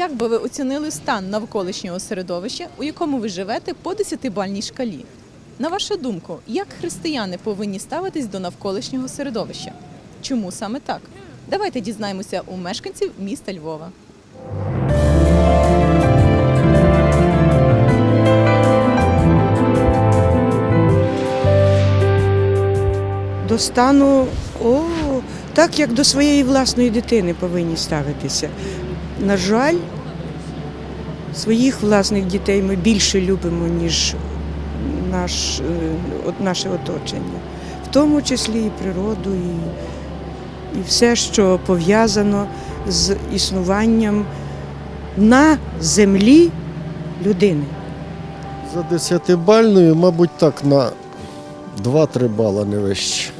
аби ви оцінили стан навколишнього середовища, у якому ви живете по 10-бальній шкалі. На вашу думку, як християни повинні ставитись до навколишнього середовища? Чому саме так? Давайте дізнаємося у мешканців міста Львова. До стану, о, так як до своєї власної дитини повинні ставитися. На жаль, своїх власних дітей ми більше любимо, ніж наш, е, наше оточення, в тому числі і природу, і, і все, що пов'язано з існуванням на землі людини. За десятибальною, мабуть, так на 2-3 бала не вище.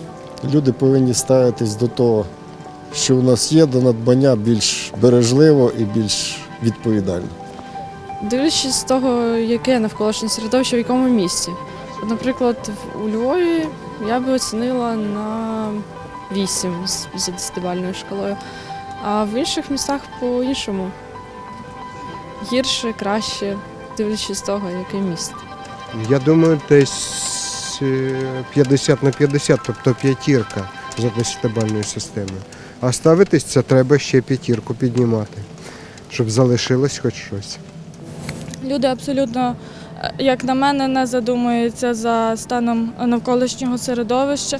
Люди повинні ставитись до того, що у нас є, до надбання більш бережливо і більш відповідально. Дивлячись з того, яке навколишнє середовище, в якому місці. Наприклад, у Львові я би оцінила на 8 за 10-бальною шкалою, а в інших містах по-іншому. Гірше, краще, дивлячись з того, яке місто. Я думаю, десь е, 50 на 50, тобто п'ятірка за 10-бальною системою. А ставитись це треба ще п'ятірку піднімати, щоб залишилось хоч щось. Люди абсолютно, е, як на мене, не задумуються за станом навколишнього середовища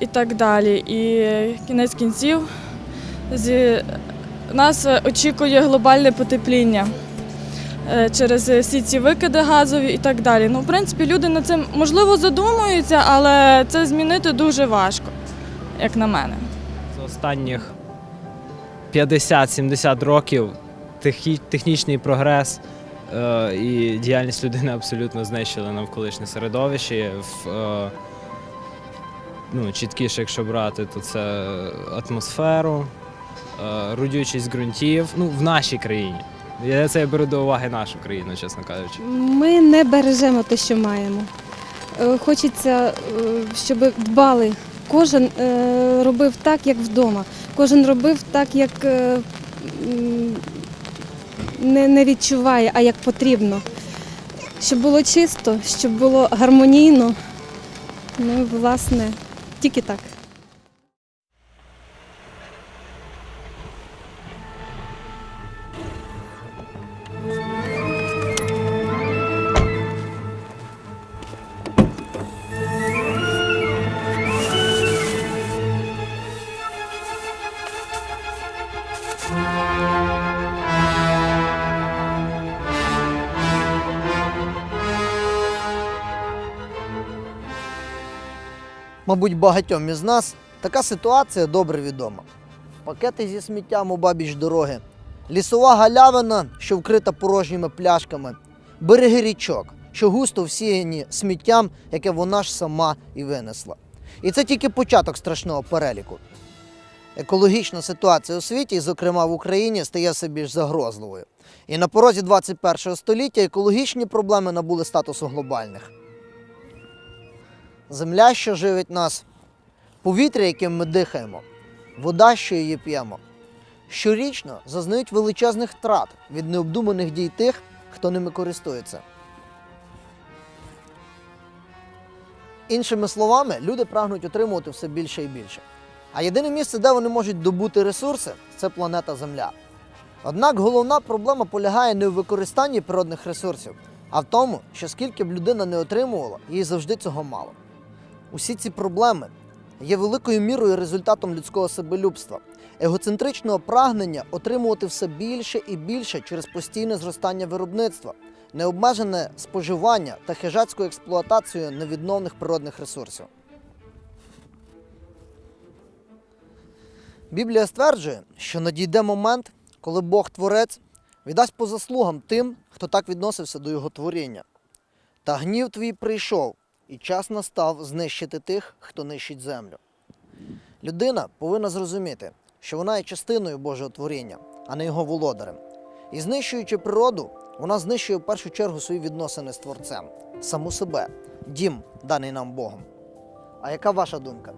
і так далі. І кінець кінців зі... нас очікує глобальне потепління е, через всі ці викиди газові і так далі. Ну, в принципі, люди над цим можливо задумуються, але це змінити дуже важко, як на мене. Останніх 50-70 років технічний прогрес е, і діяльність людини абсолютно знищили навколишнє середовище. Е, ну, чіткіше, якщо брати, то це атмосферу, е, родючість ґрунтів ну, в нашій країні. Я це я беру до уваги нашу країну, чесно кажучи. Ми не бережемо те, що маємо. Хочеться, щоб дбали. Кожен е, робив так, як вдома. Кожен робив так, як е, не, відчуває, а як потрібно. Щоб було чисто, щоб було гармонійно. Ну, і, власне, тільки так. Мабуть, багатьом із нас така ситуація добре відома. Пакети зі сміттям у бабіч дороги, лісова галявина, що вкрита порожніми пляшками, береги річок, що густо всіяні сміттям, яке вона ж сама і винесла. І це тільки початок страшного переліку. Екологічна ситуація у світі, зокрема в Україні, стає все більш загрозливою. І на порозі 21 століття екологічні проблеми набули статусу глобальних земля, що живить нас, повітря, яким ми дихаємо, вода, що її п'ємо, щорічно зазнають величезних втрат від необдуманих дій тих, хто ними користується. Іншими словами, люди прагнуть отримувати все більше і більше. А єдине місце, де вони можуть добути ресурси, це планета Земля. Однак головна проблема полягає не у використанні природних ресурсів, а в тому, що скільки б людина не отримувала, їй завжди цього мало. Усі ці проблеми є великою мірою результатом людського себелюбства, егоцентричного прагнення отримувати все більше і більше через постійне зростання виробництва, необмежене споживання та хижацьку експлуатацію невідновних природних ресурсів. Біблія стверджує, що надійде момент, коли Бог Творець віддасть по заслугам тим, хто так відносився до його творіння. Та гнів твій прийшов, і час настав знищити тих, хто нищить землю. Людина повинна зрозуміти, що вона є частиною Божого творіння, а не його володарем. І знищуючи природу, вона знищує в першу чергу свої відносини з Творцем, саму себе, дім, даний нам Богом. А яка ваша думка?